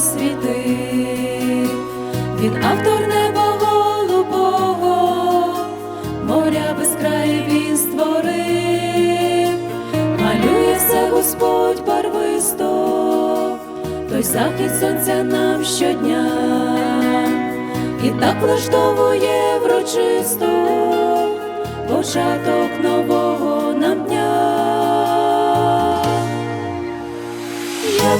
світи, він автор неба голубого, моря без краю він створив, малює все Господь барвисто, той захід сонця нам щодня, і так влаштовує врочисто початок нового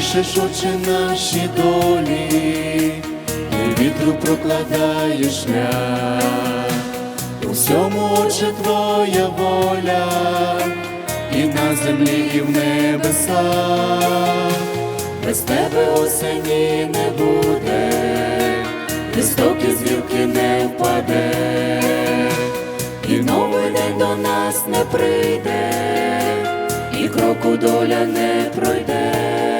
пишеш очі наші долі, і вітру прокладаєш шлях. Всьому очі твоя воля, і на землі, і в небесах. Без тебе осені не буде, високі зірки не впаде, і новий день до нас не прийде, і кроку доля не пройде.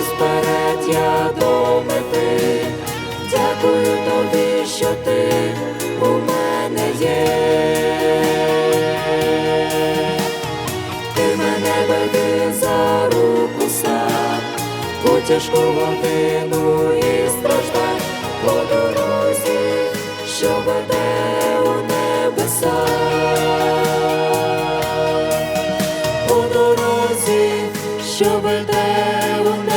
Рухаюсь до мети. Дякую тобі, що ти у мене є. Ти мене веди за руку сам у тяжку годину і страждань по дорозі, що веде у небеса. По дорозі, що веде у